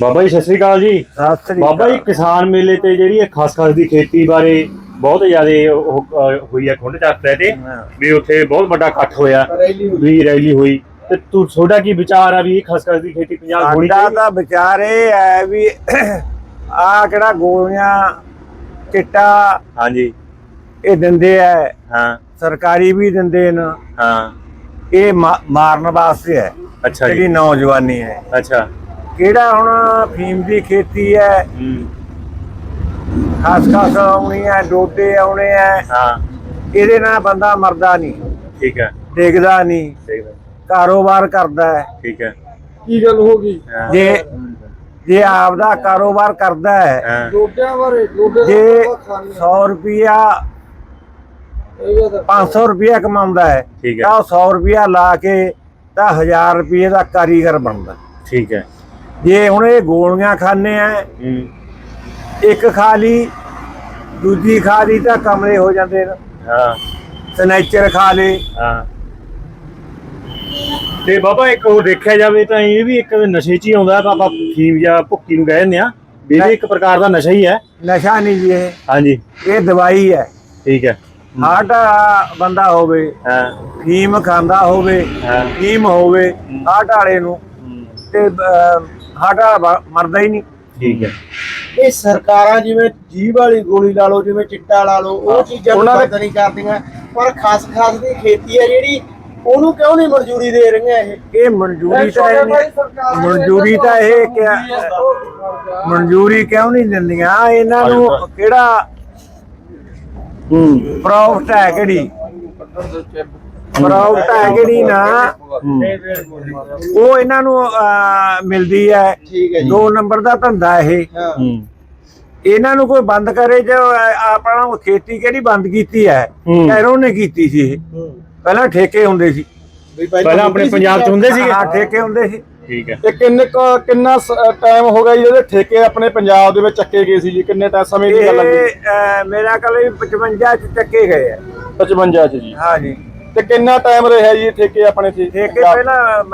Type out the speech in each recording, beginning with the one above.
ਬਾਬਾ ਜੀ ਸਤਿ ਸ੍ਰੀ ਅਕਾਲ ਜੀ। ਸਤਿ ਸ੍ਰੀ ਬਾਬਾ ਜੀ। ਕਿਸਾਨ ਮੇਲੇ ਤੇ ਜਿਹੜੀ ਇਹ ਖਸਖਸ ਦੀ ਖੇਤੀ ਬਾਰੇ ਬਹੁਤ ਜ਼ਿਆਦਾ ਹੋਈ ਹੈ ਖੁੰਡ ਚਾਤਰੇ ਤੇ। ਵੀ ਉੱਥੇ ਬਹੁਤ ਵੱਡਾ ਇਕੱਠ ਹੋਇਆ ਵੀ ਰੈਲੀ ਹੋਈ। ਤੇ ਤੂੰ ਤੁਹਾਡਾ ਕੀ ਵਿਚਾਰ ਆ ਵੀ ਇਹ ਖਸਖਸ ਦੀ ਖੇਤੀ ਪੰਜਾਬ ਹੋਣੀ ਚਾਹੀਦੀ? ਤਾਂ ਵਿਚਾਰ ਇਹ ਹੈ ਵੀ ਆ ਕਿਹੜਾ ਗੋਲੀਆਂ ਚਿੱਟਾ ਹਾਂਜੀ। ਇਹ ਦਿੰਦੇ ਆ। ਹਾਂ। ਸਰਕਾਰੀ ਵੀ ਦਿੰਦੇ ਨੇ। ਹਾਂ। ਇਹ ਮਾਰਨ ਵਾਸਤੇ ਹੈ। ਅੱਛਾ ਜਿਹੜੀ ਨੌਜਵਾਨੀ ਹੈ। ਅੱਛਾ। ਕਿਹੜਾ ਹੁਣ ਫੀਮ ਦੀ ਖੇਤੀ ਹੈ? ਹੂੰ। ਖਾਸ ਖਾਸ ਆਉਣੀ ਹੈ ਡੋਡੇ ਆਉਣੇ ਹੈ। ਹਾਂ। ਇਹਦੇ ਨਾਲ ਬੰਦਾ ਮਰਦਾ ਨਹੀਂ। ਠੀਕ ਹੈ। ਡਿੱਗਦਾ ਨਹੀਂ। ਹੈ ਕਾਰੋਬਾਰ ਕਰਦਾ ਹੈ। ਠੀਕ ਹੈ। ਕੀ ਗੱਲ ਹੋ ਗਈ? ਜੇ ਜੇ ਆਪਦਾ ਕਾਰੋਬਾਰ ਕਰਦਾ ਹੈ ਡੋਡਿਆਂ ਬਾਰੇ ਡੋਡੇ ਜੇ ਦਾ ਖਾਣੀ 100 ਰੁਪਿਆ ਇਹ ਤਾਂ 500 ਰੁਪਿਆ ਕਮਾਉਂਦਾ ਹੈ ਠੀਕ ਤਾਂ ਹੈ 100 ਰੁਪਿਆ ਲਾ ਕੇ ਤਾਂ 1000 ਰੁਪਏ ਦਾ ਕਾਰੀਗਰ ਬਣਦਾ। ਠੀਕ ਹੈ। ਜੇ ਹੁਣ ਇਹ ਗੋਲੀਆਂ ਖਾਣੇ ਆ ਇੱਕ ਖਾ ਲਈ ਦੂਜੀ ਖਾ ਲਈ ਤਾਂ ਕਮਲੇ ਹੋ ਜਾਂਦੇ ਨੇ। ਹਾਂ। ਸਨੈਚਰ ਖਾ ਲੇ। ਹਾਂ। ਤੇ ਬਾਬਾ ਇੱਕ ਉਹ ਦੇਖਿਆ ਜਾਵੇ ਤਾਂ ਇਹ ਵੀ ਇੱਕ ਨਸ਼ੇ 'ਚ ਹੀ ਆਉਂਦਾ ਆਪਾਂ ਫੀਮ ਜਾਂ ਭੁੱਕੀ ਨੂੰ ਕਹਿ ਦਿੰਦੇ ਆ। ਇਹ ਵੀ ਇੱਕ ਪ੍ਰਕਾਰ ਦਾ ਨਸ਼ਾ ਹੀ ਹੈ। ਨਸ਼ਾ ਨਹੀਂ ਜੀ ਇਹ। ਹਾਂਜੀ। ਇਹ ਦਵਾਈ ਹੈ। ਠੀਕ ਹੈ। ਹਾਰਟ ਬੰਦਾ ਹੋਵੇ ਹਾਂ। ਫੀਮ ਖਾਂਦਾ ਹੋਵੇ ਹਾਂ। ਫੀਮ ਹੋਵੇ ਹਾਰਟ ਵਾਲੇ ਨੂੰ ਤੇ ਹਾਰਟ ਵਾਲਾ ਮਰਦਾ ਹੀ ਨਹੀਂ। ਠੀਕ ਹੈ। ਇਹ ਸਰਕਾਰਾਂ ਜਿਵੇਂ ਜੀਭ ਵਾਲੀ ਗੋਲੀ ਲਾ ਲਓ ਜਿਵੇਂ ਚਿੱਟਾ ਲਾ ਲਓ ਉਹ ਚੀਜ਼ਾਂ ਨੂੰ ਉਹਨਾਂ ਦੇ- ਬੰਦ ਨਹੀਂ ਕਰਦੀਆਂ। ਪਰ ਖਾਸ ਖਾਸ ਦੀ ਖੇਤੀ ਹੈ ਜਿਹੜੀ ਉਹਨੂੰ ਕਿਉਂ ਨਹੀਂ ਮਨਜ਼ੂਰੀ ਦੇ ਰਹੀਆਂ ਇਹ? ਇਹ ਮਨਜ਼ੂਰੀ ਤਾਂ ਇਹ ਨਹੀਂ- ਮਨਜ਼ੂਰੀ ਤਾਂ ਇਹ ਕਿਆ ਮਨਜ਼ੂਰੀ ਕਿਉਂ ਨਹੀਂ ਦਿੰਦੀਆਂ? ਇਹਨਾਂ ਨੂੰ ਕਿਹੜਾ ਹੂੰ। ਪ੍ਰੋਫਿਟ ਹੈ ਕਿਹੜੀ? ਪ੍ਰੋਫਿਟ ਹੈ ਕਿਹੜੀ ਨਾ। ਉਹ ਇਹਨਾਂ ਨੂੰ ਮਿਲਦੀ ਹੈ। ਠੀਕ ਹੈ ਜੀ। ਦੋ ਨੰਬਰ ਦਾ ਧੰਦਾ ਇਹ। ਇਹਨਾਂ ਨੂੰ ਕੋਈ ਬੰਦ ਕਰੇ ਜੋ ਆਪਣਾ ਉਹ ਖੇਤੀ ਕਿਹੜੀ ਬੰਦ ਕੀਤੀ ਹੈ। ਕੈਰੋਂ ਨੇ ਕੀਤੀ ਸੀ। ਪਹਿਲਾਂ ਠੇਕੇ ਹੁੰਦੇ ਸੀ। ਪਹਿਲਾਂ ਆਪਣੇ ਪੰਜਾਬ 'ਚ ਹੁੰਦੇ ਸੀਗੇ? ਹਾਂ ਠੇਕੇ ਹੁੰਦੇ ਸੀ। ਠੀਕ ਹੈ। ਇਹ ਕਿੰਨੇ ਕਿੰਨਾ ਟਾਈਮ ਹੋ ਗਿਆ ਜਿਹੜੇ ਠੇਕੇ ਆਪਣੇ ਪੰਜਾਬ ਦੇ ਵਿੱਚ ਚੱਕੇ ਗਏ ਸੀ ਜੀ? ਕਿੰਨੇ ਟਾਈਮ ਸਮੇਂ ਦੀ ਗੱਲ ਹੈ ਮੇਰਾ ਕੋਲ 55 ਚ ਚੱਕੇ ਗਏ ਆ। 55 ਚ ਜੀ। ਹਾਂ ਜੀ। ਤੇ ਕਿੰਨਾ ਟਾਈਮ ਰਿਹਾ ਜੀ ਇਹ ਠੇਕੇ ਆਪਣੇ ਤੇ? ਠੇਕੇ ਪਹਿਲਾਂ ਅਮ,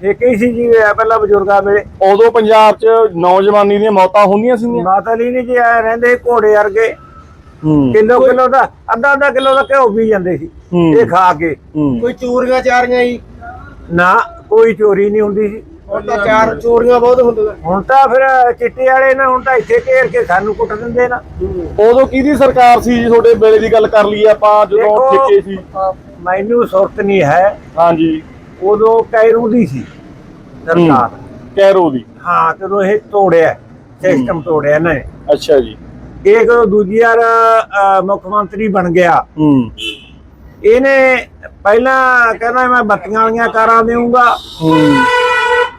ਠੇਕੇ ਹੀ ਸੀ ਜੀ ਇਹ ਪਹਿਲਾਂ ਬਜ਼ੁਰਗਾਂ ਵੇਲੇ ਉਦੋਂ ਪੰਜਾਬ 'ਚ ਨੌਜਵਾਨੀ ਦੀਆਂ ਮੌਤਾਂ ਹੁੰਦੀਆਂ ਸੀਗੀਆਂ? ਮਾਤਾ ਲਈ ਨਹੀਂ ਜੀ ਐ ਰਹਿੰਦੇ ਘੋੜੇ ਵਰਗੇ। ਹੂੰ। ਕਿਲੋ ਕਿਲੋ ਦਾ ਅੱਧਾ ਅੱਧਾ ਕਿਲੋ ਦਾ ਘਿਓ ਪੀ ਜਾਂਦੇ ਸੀ। ਇਹ ਖਾ ਕੇ। ਕੋਈ ਚੋਰੀਆਂ ਚਾਰੀਆਂ ਹੀ ਨਾ ਕੋਈ ਚੋਰੀ ਨਹੀਂ ਹੁੰਦੀ ਸੀ। ਹੁਣ ਤਾਂ ਚਾਰ ਚੋਰੀਆਂ ਬਹੁਤ ਹੁੰਦੀਆਂ। ਹੁਣ ਤਾਂ ਫਿਰ ਚਿੱਟੇ ਵਾਲੇ ਨੇ ਹੁਣ ਤਾਂ ਇੱਥੇ ਘੇਰ ਕੇ ਸਾਨੂੰ ਕੁੱਟ ਦਿੰਦੇ ਨਾ। ਉਦੋਂ ਕਿਹਦੀ ਸਰਕਾਰ ਸੀ ਜੀ ਤੁਹਾਡੇ ਵੇਲੇ ਦੀ ਗੱਲ ਕਰ ਲਈ ਆਪਾਂ ਜਦੋਂ ਠੇਕੇ ਸੀ? ਮੈਨੂੰ ਸੁਰਤ ਨਹੀਂ ਹੈ। ਹਾਂਜੀ। ਉਦੋਂ ਕੈਰੂ ਦੀ ਸੀ ਸਰਕਾਰ ਕੈਰੋ ਦੀ। ਹਾਂ ਜਦੋਂ ਇਹ ਤੋੜਿਆ ਸਿਸਟਮ ਤੋੜਿਆ ਇਹਨਾਂ। ਨੇ ਅੱਛਾ ਜੀ। ਇਹ ਜਦੋਂ ਦੂਜੀ ਵਾਰ ਅ, ਮੁੱਖ ਮੰਤਰੀ ਬਣ ਗਿਆ। ਹੂੰ। ਇਹਨੇ ਪਹਿਲਾਂ ਕਹਿੰਦਾ ਮੈਂ ਬੱਤੀਆਂ ਵਾਲੀਆਂ ਕਾਰਾਂ ਦੇਊਂਗਾ। ਹੂੰ।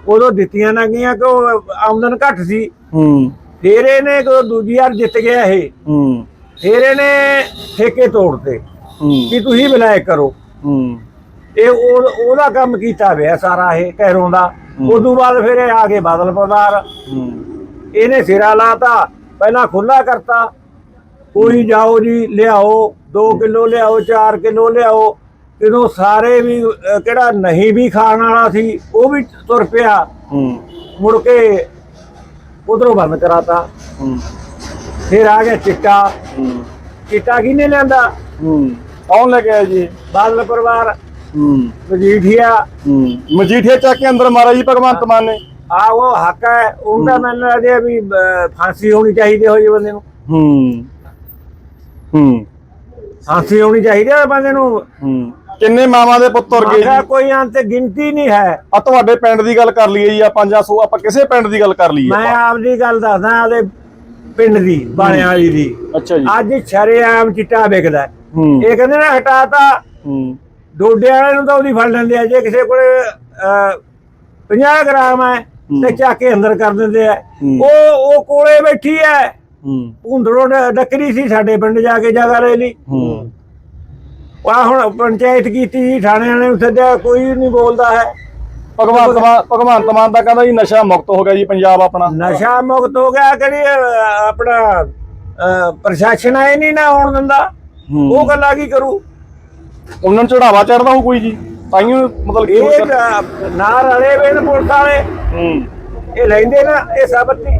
ਉਦੋਂ ਦਿੱਤੀਆਂ ਨਾ ਗਈਆਂ ਕਿ ਉਹ ਆਮਦਨ ਘੱਟ ਸੀ। ਹੂੰ। ਫਿਰ ਇਹਨੇ ਜਦੋਂ ਦੂਜੀ ਵਾਰ ਜਿੱਤ ਗਿਆ ਇਹ ਹੂੰ। ਫਿਰ ਇਹਨੇ ਠੇਕੇ ਤੋੜਤੇ। ਕਿ ਤੁਸੀਂ ਵਿਲਾਇਕ ਕਰੋ। ਇਹ ਉਹ- ਉਹਦਾ ਕੰਮ ਕੀਤਾ ਹੋਇਆ ਸਾਰਾ ਇਹ ਕਹਿਰੋਂ ਦਾ। ਉਦੋਂ ਬਾਅਦ ਫਿਰ ਇਹ ਆ ਕੇ ਬਾਦਲ ਪਰਿਵਾਰ ਹੂੰ। ਇਹਨੇ ਸਿਰਾ ਲਾਤਾ। ਪਹਿਲਾਂ ਖੁੱਲਾ ਕਰਤਾ। ਕੋਈ ਜਾਓ ਜੀ ਲਿਆਓ। 2 ਕਿਲੋ ਲਿਆਓ 4 ਕਿਲੋ ਲਿਆਓ। ਜਦੋਂ ਸਾਰੇ ਵੀ ਕਿਹੜਾ ਨਹੀਂ ਵੀ ਖਾਣ ਵਾਲਾ ਸੀ ਉਹ ਵੀ ਤੁਰ ਪਿਆ। ਹੂੰ। ਮੁੜ ਕੇ ਉਧਰੋਂ ਬੰਦ ਕਰਾਤਾ। ਹੂੰ। ਫਿਰ ਆ ਗਿਆ ਚਿੱਟਾ। ਹੂੰ। ਚਿੱਟਾ ਕਿਹਨੇ ਲਿਆਂਦਾ? ਹੂੰ। ਕੌਣ ਲੈ ਕੇ ਆਇਆ ਜੀ? ਬਾਦਲ ਪਰਿਵਾਰ। ਹੂੰ। ਮਜੀਠੀਆ। ਹੂੰ। ਮਜੀਠੀਆ ਚੱਕ ਕੇ ਅੰਦਰ ਮਾਰਾ ਜੀ ਭਗਵੰਤ ਮਾਨ ਨੇ। ਆ ਉਹ ਹੱਕ ਹੈ। ਉਹਦਾ ਮੈਨੂੰ ਲੱਗਦਾ ਵੀ ਫਾਂਸੀ ਹੋਣੀ ਚਾਹੀਦੀ ਹੋਈ ਬੰਦੇ ਨੂੰ। ਹੂੰ। ਹੂੰ। ਫਾਂਸੀ ਹੋਣੀ ਚਾਹੀਦੀ ਹੈ ਬੰਦੇ ਨੂੰ। ਹੂੰ। ਕਿੰਨੇ ਮਾਵਾਂ ਦੇ ਪੁੱਤ ਤੁਰ ਗਏ ਜੀ? ਕੋਈ ਅੰਤ ਗਿਣਤੀ ਨਹੀਂ ਹੈ। ਆ ਤੁਹਾਡੇ ਪਿੰਡ ਦੀ ਗੱਲ ਕਰ ਲਈਏ ਜੀ ਜਾਂ ਸੋ ਆਪਾਂ ਕਿਸੇ ਪਿੰਡ ਦੀ ਗੱਲ ਕਰ ਲਈਏ ਮੈਂ ਆਪਾਂ। ਆਪਦੀ ਗੱਲ ਦੱਸਦਾ ਆਦੇ ਪਿੰਡ ਦੀ ਬਾਣਿਆਂ ਵਾਲੀ ਦੀ। ਅੱਛਾ ਜੀ। ਅੱਜ ਸ਼ਰੇਆਮ ਚਿੱਟਾ ਵਿਕਦਾ ਇਹ ਕਹਿੰਦੇ ਨੇ ਹਟਾਤਾ। ਹੂੰ। ਡੋਡੇ ਵਾਲੇ ਨੂੰ ਤਾਂ ਉਹਦੀ ਫੜ ਲੈਂਦੇ ਆ ਜੇ ਕਿਸੇ ਕੋਲੇ ਅਹ, 50 ਗ੍ਰਾਮ ਹੈ ਤੇ ਚੱਕ ਕੇ ਅੰਦਰ ਕਰ ਦਿੰਦੇ ਆ। ਉਹ ਉਹ ਕੋਲੇ ਬੈਠੀ ਹੈ। ਹੂੰ। ਹੁੰਦਰੋਂ ਡੱਕਰੀ ਸੀ ਸਾਡੇ ਪਿੰਡ ਜਾ ਕੇ ਜਗ੍ਹਾ ਲੈ ਲਈ। ਹੂੰ। ਆ ਹੁਣ ਪੰਚਾਇਤ ਕੀਤੀ ਜੀ ਥਾਣੇ ਵਾਲੇ ਨੂੰ ਸੱਦਿਆ ਕੋਈ ਨਹੀਂ ਬੋਲਦਾ ਹੈ। ਭਗਵੰਤ ਮਾਨ ਭਗਵੰਤ ਮਾਨ ਦਾ ਕਹਿੰਦਾ ਜੀ ਨਸ਼ਾ ਮੁਕਤ ਹੋ ਗਿਆ ਜੀ ਪੰਜਾਬ ਆਪਣਾ। ਨਸ਼ਾ ਮੁਕਤ ਹੋ ਗਿਆ ਕਰੀ ਆਪਣਾ ਪ੍ਰਸ਼ਾਸਨ ਆਏ ਨਹੀਂ ਨਾ ਆਉਣ ਦਿੰਦਾ। ਉਹ ਗੱਲਾਂ ਕੀ ਕਰੂ? ਉਹਨਾਂ ਨੂੰ ਚੜਾਵਾ ਚੜਦਾ ਹੋ ਕੋਈ ਜੀ। ਤਾਈਓ ਮਤਲਬ ਇਹ ਨਾ ਰਲੇ ਵੇ ਨੇ ਪੁਲਿਸ ਵਾਲੇ। ਹੂੰ। ਇਹ ਲੈਂਦੇ ਨਾ ਇਹ ਸਾਬਤੀ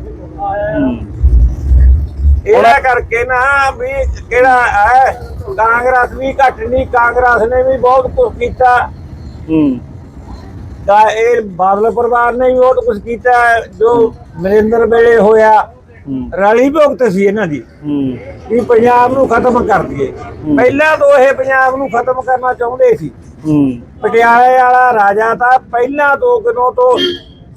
ਇਹਦਾ ਕਰਕੇ ਨਾ ਵੀ ਕਿਹੜਾ ਹੈ ਕਾਂਗਰਸ ਵੀ ਘੱਟ ਨਹੀਂ ਕਾਂਗਰਸ ਨੇ ਵੀ ਬਹੁਤ ਕੁਝ ਕੀਤਾ। ਹੂੰ। ਤਾਂ ਇਹ ਬਾਦਲ ਪਰਿਵਾਰ ਨੇ ਵੀ ਬਹੁਤ ਕੁਝ ਕੀਤਾ ਹੈ, ਜੋ ਨਰਿੰਦਰ ਵੇਲੇ ਹੋਇਆ। ਰਲੀ ਭੁਗਤ ਸੀ ਇਹਨਾਂ ਦੀ। ਹੂੰ। ਵੀ ਪੰਜਾਬ ਨੂੰ ਖਤਮ ਕਰ ਦਈਏ। ਪਹਿਲਾਂ ਤੋਂ ਇਹ ਪੰਜਾਬ ਨੂੰ ਖਤਮ ਕਰਨਾ ਚਾਹੁੰਦੇ ਸੀ। ਹੂੰ। ਪਟਿਆਲੇ ਵਾਲਾ ਰਾਜਾ ਤਾਂ ਪਹਿਲਾਂ ਤੋਂ ਦਿਨੋਂ ਤੋਂ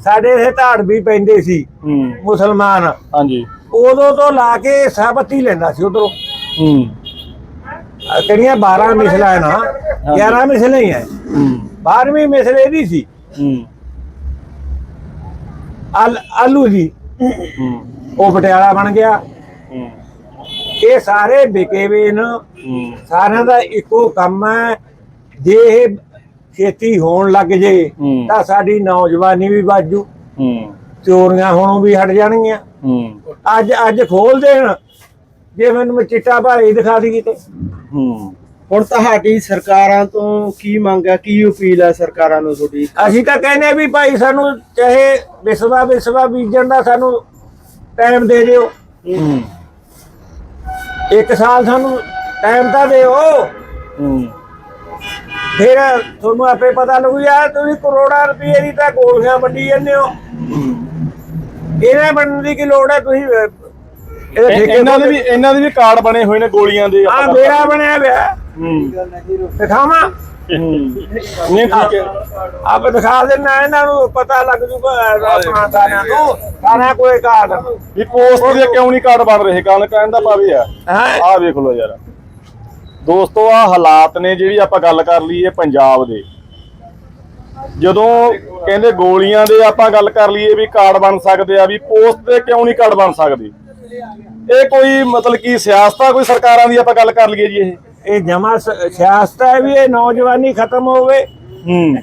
ਸਾਡੇ ਇਹ ਧਾੜ ਵੀ ਪੈਂਦੇ ਸੀ। ਹੂੰ। ਮੁਸਲਮਾਨ। ਹਾਂਜੀ। ਉਦੋਂ ਤੋਂ ਲਾ ਕੇ ਸਾਬਤੀ ਲੈਂਦਾ ਸੀ ਉਧਰੋਂ। ਹੂੰ। ਕਿਹੜੀਆਂ 12 ਮਿਸਲਾਂ ਨਾ 11 ਮਿਸਲਾਂ ਹੀ ਹੈ ਹੂੰ। 12ਵੀਂ ਮਿਸਲ ਇਹਦੀ ਸੀ। ਹੂੰ। ਆਲ- ਜੀ ਉਹ ਪਟਿਆਲਾ ਬਣ ਗਿਆ। ਇਹ ਸਾਰੇ ਵਿਕੇ ਵੇ ਨੇ। ਸਾਰਿਆਂ ਦਾ ਇੱਕੋ ਕੰਮ ਹੈ। ਜੇ ਇਹ ਖੇਤੀ ਹੋਣ ਲੱਗ ਜੇ। ਤਾਂ ਸਾਡੀ ਨੌਜਵਾਨੀ ਵੀ ਬਾਜੂ ਹੂੰ। ਚੋਰੀਆਂ ਹੋਣੋਂ ਵੀ ਹਟ ਜਾਣਗੀਆਂ। ਅੱਜ ਅੱਜ ਖੋਲ ਦੇਣ। ਜੇ ਮੈਨੂੰ ਮੈਂ ਚਿੱਟਾ ਭਾਈ ਦਿਖਾ ਦੀ ਕਿਤੇ ਹੂੰ। ਹੁਣ ਤੁਹਾਡੀ ਸਰਕਾਰਾਂ ਤੋਂ ਕੀ ਮੰਗ ਹੈ? ਕੀ ਅਪੀਲ ਹੈ ਸਰਕਾਰਾਂ ਨੂੰ ਤੁਹਾਡੀ? ਅਸੀਂ ਤਾਂ ਕਹਿੰਦੇ ਵੀ ਭਾਈ ਸਾਨੂੰ ਚਾਹੇ ਵਿਸਵਾ ਵਿਸਵਾ ਬੀਜਣ ਦਾ ਸਾਨੂੰ ਟਾਈਮ ਦੇ ਦਿਓ। ਹੂੰ। ਇੱਕ ਸਾਲ ਸਾਨੂੰ ਟਾਈਮ ਤਾਂ ਦਿਓ। ਹੂੰ। ਫਿਰ ਤੁਹਾਨੂੰ ਆਪੇ ਪਤਾ ਲੱਗੂ ਯਾਰ ਤੁਸੀਂ ਕਰੋੜਾਂ ਰੁਪਏ ਦੀ ਤਾਂ ਗੋਲੀਆਂ ਵੰਡੀ ਜਾਂਦੇ ਹੋ। ਇਹਨਾਂ ਬਣਨ ਦੀ ਕੀ ਲੋੜ ਹੈ ਤੁਸੀਂ ਇਹ- ਠੇਕੇ ਇਹਨਾਂ ਦੇ ਵੀ ਇਹਨਾਂ ਦੇ ਵੀ ਕਾਰਡ ਬਣੇ ਹੋਏ ਨੇ ਗੋਲੀਆਂ ਦੇ ਆ ਮੇਰਾ ਬਣਿਆ ਪਿਆ। ਹੂੰ। ਦਿਖਾਵਾਂ? ਨਹੀਂ ਠੀਕ ਹੈ ਆਪ ਦਿਖਾ ਦੇਣਾ ਇਹਨਾਂ ਨੂੰ ਪਤਾ ਲੱਗ ਜੂਗਾ ਆਪਣਾ ਸਾਰਿਆਂ ਨੂੰ ਸਾਰਿਆਂ ਕੋਈ ਕਾਰਡ। ਵੀ ਪੋਸਟ ਦੇ ਕਿਉਂ ਨਹੀਂ ਕਾਰਡ ਬਣ ਰਹੇ? ਕਾਰਨ ਕਹਿਣ ਦਾ ਭਾਵੇਂ ਆ। ਹੈ? ਆਹ ਵੇਖ ਲਓ ਯਾਰ। ਦੋਸਤੋ ਆ ਹਾਲਾਤ ਨੇ ਜਿਹੜੀ ਆਪਾਂ ਗੱਲ ਕਰ ਲਈਏ ਪੰਜਾਬ ਦੇ। ਜਦੋਂ ਕਹਿੰਦੇ ਗੋਲੀਆਂ ਦੇ ਆਪਾਂ ਗੱਲ ਕਰ ਲਈਏ ਵੀ ਕਾਰਡ ਬਣ ਸਕਦੇ ਆ ਵੀ ਪੋਸਟ ਦੇ ਕਿਉਂ ਨਹੀਂ ਕਾਰਡ ਬਣ ਸਕਦੇ? ਇਹ ਕੋਈ ਮਤਲਬ ਕੀ ਸਿਆਸਤ ਆ ਕੋਈ ਸਰਕਾਰਾਂ ਦੀ ਆਪਾਂ ਗੱਲ ਕਰ ਲਈਏ ਜੀ ਇਹ? ਇਹ ਜਮਾ ਸਿਆਸਤ ਹੈ ਵੀ ਇਹ ਨੌਜਵਾਨੀ ਖਤਮ ਹੋਵੇ। ਹੂੰ।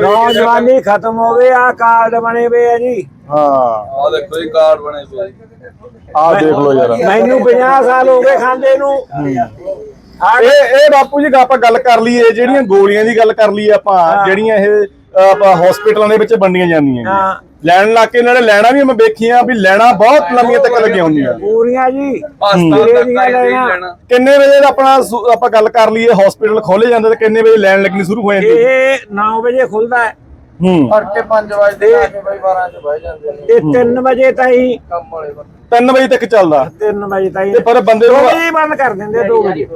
ਨੌਜਵਾਨੀ ਖਤਮ ਹੋਵੇ ਆ ਕਾਰਡ ਬਣੇ ਵੇ ਆ ਜੀ। ਹਾਂ। ਆ ਦੇਖੋ ਇਹ ਕਾਰਡ ਬਣੇ ਪਏ ਆਹ ਦੇਖ ਲਓ ਯਾਰ ਮੈਨੂੰ 50 ਸਾਲ ਹੋ ਗਏ ਖਾਂਦੇ ਨੂੰ। ਇਹ ਇਹ ਬਾਪੂ ਜੀ ਆਪਾਂ ਗੱਲ ਕਰ ਲਈਏ ਜਿਹੜੀਆਂ ਗੋਲੀਆਂ ਦੀ ਗੱਲ ਕਰ ਲਈਏ ਆਪਾਂ ਜਿਹੜੀਆਂ ਇਹ ਹਸਪੀਟਲਾਂ ਦੇ ਵਿੱਚ ਵੰਡੀਆਂ ਜਾਂਦੀਆਂ ਹਾਂ। ਲੈਣ ਲਾ ਕੇ ਨਾਲੇ ਲੈਣਾ ਵੀ ਮੈਂ ਵੇਖੀਆਂ ਵੀ ਲੈਣਾ ਬਹੁਤ ਲੰਮੀਆਂ ਤੱਕ ਲੱਗੀਆਂ ਹੁੰਦੀਆਂ। ਪੂਰੀਆਂ ਜੀ। ਤੱਕ ਲੈਣਾ। ਕਿੰਨੇ ਵਜੇ ਦਾ ਆਪਣਾ ਆਪਾਂ ਗੱਲ ਕਰ ਲਈਏ ਹਸਪੀਟਲ ਖੋਲੇ ਜਾਂਦੇ ਤੇ ਕਿੰਨੇ ਵਜੇ ਲੈਣ ਲੱਗਣੀ ਸ਼ੁਰੂ ਹੋ ਜਾਂਦੀ ਇਹ 9 ਵਜੇ ਖੁੱਲਦਾ ਹੈ। ਹੂੰ। ਤੜਕੇ 5 ਵਜੇ ਆ ਕੇ ਬਈ 12 ਚ ਬਹਿ ਜਾਂਦੇ ਨੇ। ਤੇ 3 ਵਜੇ ਤਾਈਂ ਕੰਮ ਵਾਲੇ ਬੰਦੇ। 3 ਵਜੇ ਤੱਕ ਚੱਲਦਾ। 3 ਵਜੇ ਤਾਈਂ ਤੇ ਪਰ ਬੰਦੇ 2 ਨੂੰ ਵਜੇ ਹੀ ਬੰਦ ਕਰ ਦਿੰਦੇ 2 ਵਜੇ।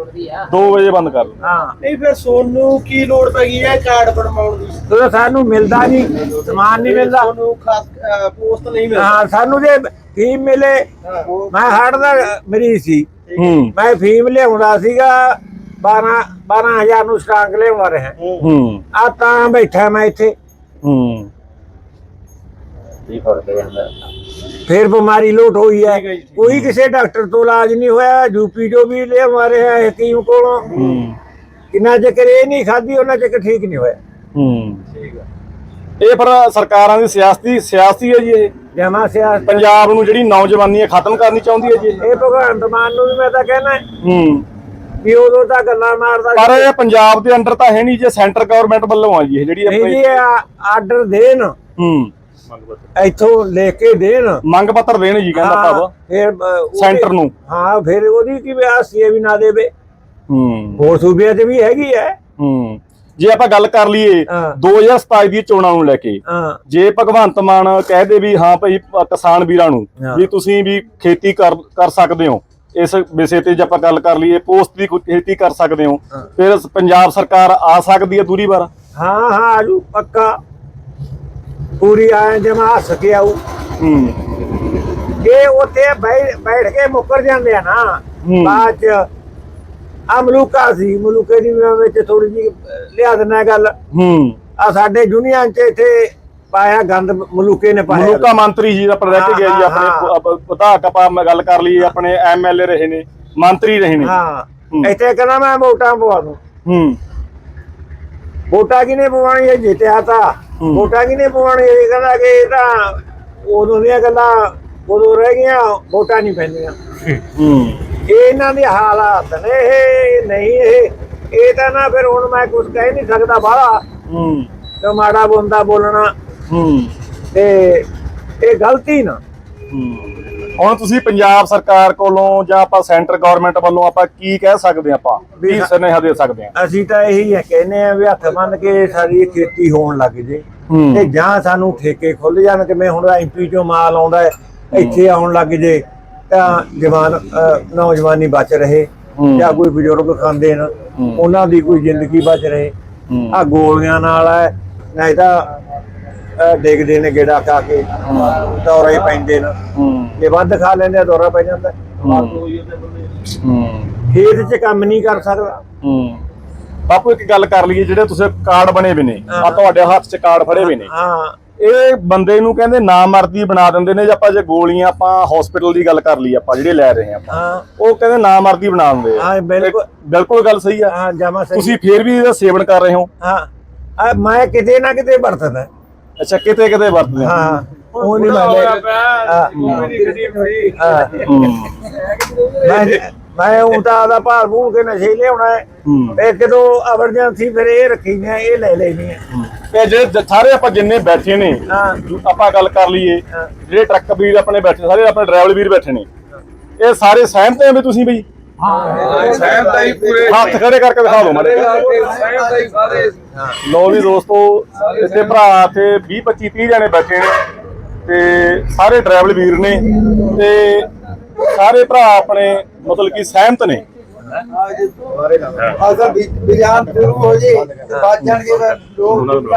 2 ਵਜੇ ਬੰਦ ਕਰ ਦਿੰਦੇ। ਹਾਂ। ਨਹੀਂ ਫਿਰ ਸੋਨੂੰ ਕੀ ਲੋੜ ਪੈ ਗਈ ਹੈ ਕਾਰਡ ਬਣਵਾਉਣ ਦੀ? ਤੇ ਸਾਨੂੰ ਮਿਲਦਾ ਨਹੀਂ ਸਮਾਨ ਨਹੀਂ ਮਿਲਦਾ। ਤੁਹਾਨੂੰ ਖਾਸ ਪੋਸਟ ਨਹੀਂ ਮਿਲਦਾ। ਹਾਂ ਸਾਨੂੰ ਜੇ ਫੀਮ ਮਿਲੇ ਮੈਂ ਹਾਰਟ ਦਾ ਮਰੀਜ਼ ਸੀ। ਹੂੰ। ਮੈਂ ਫੀਮ ਲਿਆਉਂਦਾ ਸੀਗਾ 12 12000 ਨੂੰ ਸਟਾਕ ਲਿਆਉਂਦਾ ਰਿਹਾ। ਹੂੰ। ਆ ਤਾਂ ਬੈਠਾ ਮੈਂ ਇੱਥੇ। ਹੂੰ। ਫਿਰ ਬਿਮਾਰੀ ਲੋਟ ਹੋਈ ਹੈ। ਕੋਈ ਕਿਸੇ ਡਾਕਟਰ ਤੋਂ ਇਲਾਜ ਨਹੀਂ ਹੋਇਆ ਯੂਪੀ ਜੋ ਵੀ ਲਿਆਉਂਦਾ ਰਿਹਾ ਹਕੀਮ ਕੋਲੋਂ। ਹੂੰ। ਕਿੰਨਾ ਚੱਕਰ ਇਹ ਨਹੀਂ ਖਾਧੀ ਉਹਨਾਂ ਚੱਕਰ ਠੀਕ ਨਹੀਂ ਹੋਇਆ। ਹੂੰ। ਇਹ ਫਿਰ ਸਰਕਾਰਾਂ ਦੀ ਸਿਆਸਤੀ ਸਿਆਸਤੀ ਹੈ ਜੀ ਇਹ? ਜਮਾ ਸਿਆਸਤ। ਪੰਜਾਬ ਨੂੰ ਜਿਹੜੀ ਨੌਜਵਾਨੀ ਹੈ ਖਤਮ ਕਰਨੀ ਚਾਹੁੰਦੀ ਹੈ ਜੀ? ਇਹ। ਇਹ ਭਗਵੰਤ ਮਾਨ ਨੂੰ ਵੀ ਮੈਂ ਤਾਂ ਕਹਿਣਾ ਹੂੰ। ਵੀ ਉਦੋਂ ਤਾਂ ਗੱਲਾਂ ਮਾਰਦਾ ਪਰ ਇਹ ਪੰਜਾਬ ਦੇ ਅੰਡਰ ਤਾਂ ਹੈ ਨਹੀਂ ਜੇ ਸੈਂਟਰ ਗਵਰਨਮੈਂਟ ਵੱਲੋਂ ਆ ਜੀ ਇਹ ਜਿਹੜੀ ਨਹੀਂ ਜੀ ਆਰਡਰ ਦੇਣ। ਹੂੰ। ਇੱਥੋਂ ਲੈ ਕੇ ਦੇਣ। ਮੰਗ ਪੱਤਰ ਦੇਣ ਜੀ ਕਹਿੰਦਾ ਭਾਵ। ਫਿਰ ਸੈਂਟਰ ਨੂੰ। ਹਾਂ ਫਿਰ ਉਹਦੀ ਕੀ ਵਿਆਸੀ ਵੀ ਨਾ ਦੇਵੇ। ਹੂੰ। ਹੋਰ ਸੂਬਿਆਂ 'ਚ ਵੀ ਹੈਗੀ ਹੈ। ਹੂੰ। ਜੇ ਆਪਾਂ ਗੱਲ ਕਰ ਲਈਏ ਹਾਂ। 2027 ਦੀ ਚੋਣਾਂ ਨੂੰ ਲੈ ਕੇ ਜੇ ਭਗਵੰਤ ਮਾਨ ਕਹਦੇ ਵੀ ਹਾਂ ਭਾਈ ਕਿਸਾਨ ਵੀਰਾਂ ਨੂੰ। ਵੀ ਤੁਸੀਂ ਵੀ ਖੇਤੀ ਕਰ ਕਰ ਸਕਦੇ ਹੋ ਇਸ ਵਿਸ਼ੇ ਤੇ ਜੇ ਆਪਾਂ ਗੱਲ ਕਰ ਲਈਏ ਪੋਸਟ ਦੀ ਕੋਈ ਖੇਤੀ ਕਰ ਸਕਦੇ ਹੋ ਫਿਰ ਪੰਜਾਬ ਸਰਕਾਰ ਆ ਸਕਦੀ ਹੈ ਦੂਰੀ ਵਾਰ? ਹਾਂ ਹਾਂ ਆਜੂ ਪੱਕਾ। ਪੂਰੀ ਆਏ ਜਮਾ ਸਕੇ ਆਉ ਹੂੰ। ਜੇ ਉੱਥੇ ਬੈਠ ਬੈਠ ਕੇ ਮੁੱਕਰ ਜਾਂਦੇ ਆ ਨਾ ਹੂੰ। ਬਾਅਦ ਚ ਆ ਮਲੂਕਾ ਸੀ ਮਲੂਕੇ ਦੀ ਮੈਂ ਵਿੱਚ ਥੋੜੀ ਜੀ ਲਿਆ ਦਿੰਦਾ ਗੱਲ। ਹੂੰ। ਆ ਸਾਡੇ ਯੂਨੀਅਨ ਚ ਇੱਥੇ ਪਾਇਆ ਗੰਦ ਮਲੂਕੇ ਨੇ ਪਾਇਆ। ਮਲੂਕਾ ਮੰਤਰੀ ਜੀ ਦਾ ਪਰ ਰਹਿ ਕੇ ਗਿਆ ਜੀ ਆਪਣੇ ਵਿਧਾਇਕ ਆਪਾਂ ਮ- ਗੱਲ ਕਰ ਲਈਏ ਆਪਣੇ ਐਮਐਲਏ ਰਹੇ ਨੇ ਮੰਤਰੀ ਰਹੇ ਨੇ। ਹਾਂ। ਇੱਥੇ ਕਹਿੰਦਾ ਮੈਂ ਵੋਟਾਂ ਪਵਾ ਦੂੰ। ਹੂੰ। ਵੋਟਾਂ ਕਿਨੇ ਪਵਾਣੀ ਇਹ ਜਿੱਤਿਆ ਤਾਂ। ਵੋਟਾਂ ਕਿਨੇ ਪਵਾਣੀ ਇਹ ਕਹਿੰਦਾ ਕਿ ਇਹ ਤਾਂ ਉਦੋਂ ਦੀਆਂ ਗੱਲਾਂ ਉਦੋਂ ਰਹਿ ਗਈਆਂ ਵੋਟਾਂ ਨਹੀਂ ਪੈਂਦੀਆਂ। ਹੂੰ। ਇਹ ਇਹਨਾਂ ਦੇ ਹਾਲਾਤ ਨੇ ਇਹ ਨਹੀਂ ਇਹ। ਇਹ ਤਾਂ ਨਾ ਫਿਰ ਹੁਣ ਮੈਂ ਕੁਝ ਕਹਿ ਨਹੀਂ ਸਕਦਾ ਬਾਹਲਾ। ਹੂੰ। ਤੇ ਮਾੜਾ ਬੋਲਦਾ ਬੋਲਣਾ। ਹੂੰ। ਤੇ ਇਹ ਗਲਤੀ ਨਾ। ਹੁਣ ਤੁਸੀਂ ਪੰਜਾਬ ਸਰਕਾਰ ਕੋਲੋਂ ਜਾਂ ਆਪਾਂ ਸੈਂਟਰ ਗਵਰਨਮੈਂਟ ਵੱਲੋਂ ਆਪਾਂ ਕੀ ਕਹਿ ਸਕਦੇ ਆਪਾਂ? ਕੀ ਸੁਨੇਹਾ ਦੇ ਸਕਦੇ ਹਾਂ? ਅਸੀਂ ਤਾਂ ਇਹੀ ਹੈ ਕਹਿੰਦੇ ਆ ਵੀ ਹੱਥ ਬੰਨ ਕੇ ਸਾਡੀ ਖੇਤੀ ਹੋਣ ਲੱਗ ਜੇ। ਤੇ ਜਾਂ ਸਾਨੂੰ ਠੇਕੇ ਖੁੱਲ ਜਾਣ ਕਿਵੇਂ ਹੁਣ ਐਮਪੀ ਚੋਂ ਮਾਲ ਆਉਂਦਾ ਇੱਥੇ ਆਉਣ ਲੱਗ ਜੇ ਤਾਂ ਜਵਾਨ ਨੌਜਵਾਨੀ ਬਚ ਰਹੇ। ਜਾਂ ਕੋਈ ਬਜ਼ੁਰਗ ਖਾਂਦੇ ਨੇ ਉਹਨਾਂ ਦੀ ਕੋਈ ਜ਼ਿੰਦਗੀ ਬਚ ਰਹੇ। ਆ ਗੋਲੀਆਂ ਨਾਲ ਹੈ ਨਹੀਂ ਤਾਂ ਡਿੱਗਦੇ ਨੇ ਗੇੜਾ ਖਾ ਕੇ ਦੌਰੇ ਪੈਂਦੇ ਨੇ। ਹੂੰ। ਜੇ ਵੱਧ ਖਾ ਲੈਂਦੇ ਆ ਦੌਰਾ ਪੈ ਜਾਂਦਾ। ਹੂੰ। ਖੇਤ 'ਚ ਕੰਮ ਨਹੀਂ ਕਰ ਸਕਦਾ। ਹੂੰ। ਬਾਪੂ ਇੱਕ ਗੱਲ ਕਰ ਲਈਏ ਜਿਹੜੇ ਤੁਸੀਂ ਕਾਰਡ ਬਣੇ ਵੀ ਨੇ ਆ ਤੁਹਾਡੇ ਹੱਥ 'ਚ ਕਾਰਡ ਫੜੇ ਵੀ ਨੇ। ਹਾਂ। ਇਹ ਬੰਦੇ ਨੂੰ ਕਹਿੰਦੇ ਨਾ ਮਰਦੀ ਬਣਾ ਦਿੰਦੇ ਨੇ ਜੇ ਆਪਾਂ ਜੇ ਗੋਲੀਆਂ ਆਪਾਂ ਹਸਪੀਟਲ ਦੀ ਗੱਲ ਕਰ ਲਈ ਆਪਾਂ ਜਿਹੜੇ ਲੈ ਰਹੇ ਆਪਾਂ। ਹਾਂ। ਉਹ ਕਹਿੰਦੇ ਨਾ ਮਰਦੀ ਬਣਾ ਦਿੰਦੇ ਆ। ਹਾਂ ਬਿਲਕੁਲ ਬਿਲਕੁਲ ਗੱਲ ਸਹੀ ਆ। ਹਾਂ ਜਮਾ ਸਹੀ। ਤੁਸੀਂ ਫੇਰ ਵੀ ਇਹਦਾ ਸੇਵਨ ਕਰ ਰਹੇ ਹੋ। ਹਾਂ। ਮੈਂ ਕਿਤੇ ਨਾ ਕਿਤੇ ਵਰਤਦਾ। ਅੱਛਾ ਕਿਤੇ ਕਿਤੇ ਵਰਤਦੇ ਆ। ਹਾਂ। ਉਹ ਨਹੀਂ ਮੈਂ ਹਾਂ, ਹਾਂ, ਹੂੰ। ਮੈਂ ਮੈਂ ਉਹ ਤਾਂ ਆਦਾ ਭਾਰ ਭੂਲ ਕੇ ਨਸ਼ੇ ਲਿਆਉਣਾ ਹੈ। ਹੂੰ। ਇਹ ਜਦੋਂ ਐਮਰਜੈਂਸੀ ਫਿਰ ਇਹ ਰੱਖੀਆਂ ਇਹ ਲੈ ਲੈਣੀਆਂ ਇਹ ਜਿਹੜੇ ਜ- ਸਾਰੇ ਆਪਾਂ ਜਿੰਨੇ ਬੈਠੇ ਨੇ ਹਾਂ। ਆਪਾਂ ਗੱਲ ਕਰ ਲਈਏ ਜਿਹੜੇ ਟਰੱਕ ਵੀਰ ਆਪਣੇ ਬੈਠੇ ਸਾਰੇ ਆਪਣੇ ਡਰਾਈਵਰ ਵੀਰ ਬੈਠੇ ਨੇ। ਇਹ ਸਾਰੇ ਸਹਿਮਤ ਆ ਵੀ ਤੁਸੀਂ ਬਈ? ਸਹਿਮਤ ਹੀ ਪੂਰੇ ਹੱਥ ਖੜੇ ਕਰਕੇ ਦਿਖਾ ਦਿਓ ਮਾੜੇ ਸਹਿਮਤ ਹੀ ਸਾਰੇ ਲੋ ਵੀ ਦੋਸਤੋ ਇੱਥੇ ਭਰਾ ਤੇ 20 25 30 ਜਣੇ ਬੈਠੇ ਨੇ ਤੇ ਸਾਰੇ ਡਰਾਈਵਰ ਵੀਰ ਨੇ ਤੇ ਸਾਰੇ ਭਰਾ ਆਪਣੇ ਮਤਲਬ ਕਿ ਸਹਿਮਤ ਨੇ। ਅਗਰ ਬਿਜਾਨ ਸ਼ੁਰੂ ਹੋ ਜੇ ਤੇ ਬਚ ਜਾਣਗੇ ਲੋਕ